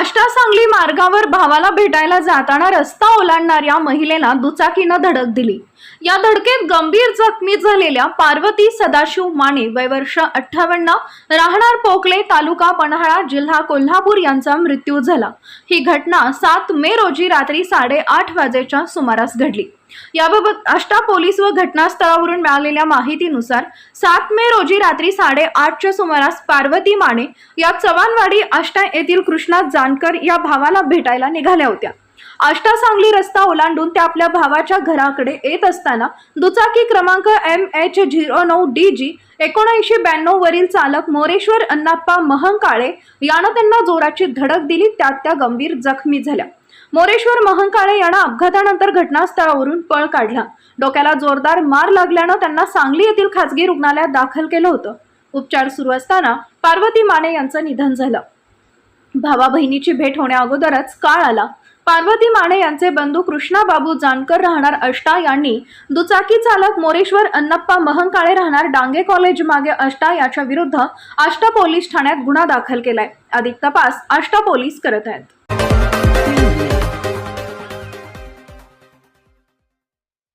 आष्टा सांगली मार्गावर भावाला भेटायला जाताना रस्ता ओलांडणाऱ्या महिलेला दुचाकीनं धडक दिली. या धडकेत गंभीर जखमी झालेल्या पार्वती सदाशिव माने वय वर्ष अठ्ठावन्न राहणार पोकले तालुका पन्हाळा जिल्हा कोल्हापूर यांचा मृत्यू झाला. ही घटना सात मे रोजी रात्री साडेआठ वाजेच्या सुमारास घडली. याबाबत अष्टा पोलीस व घटनास्थळावरून मिळालेल्या माहितीनुसार सात मे रोजी रात्री साडेआठच्या सुमारास पार्वती माने या चव्हाणवाडी अष्टा येथील कृष्णा जानकर या भावाला भेटायला निघाल्या होत्या. आष्टा सांगली रस्ता ओलांडून त्या आपल्या भावाच्या घराकडे येत असताना दुचाकी क्रमांक एम एच झिरो नऊ डी जी एकोणऐंशी ब्याण्णव वरील चालक मोरेश्वर अण्णाप्पा महंकाळे यानं त्यांना जोराची धडक दिली त्यात त्या गंभीर जखमी झाल्या. मोरेश्वर महंकाळे यांना अपघातानंतर घटनास्थळावरून पळ काढला. डोक्याला जोरदार मार लागल्यानं त्यांना सांगली येथील खासगी रुग्णालयात दाखल केलं होतं. उपचार सुरू असताना पार्वती माने यांचं निधन झालं. भावा बहिणीची भेट होण्या अगोदरच काळ आला. पार्वती माने यांचे बंधू कृष्णा बाबू जानकर राहणार अष्टा यांनी दुचाकी चालक मोरेश्वर अन्नप्पा महंकाळे राहणार डांगे कॉलेज मागे अष्टा याच्या विरुद्ध आष्टा पोलीस ठाण्यात गुन्हा दाखल केलाय. अधिक तपास आष्टा पोलीस करत आहेत.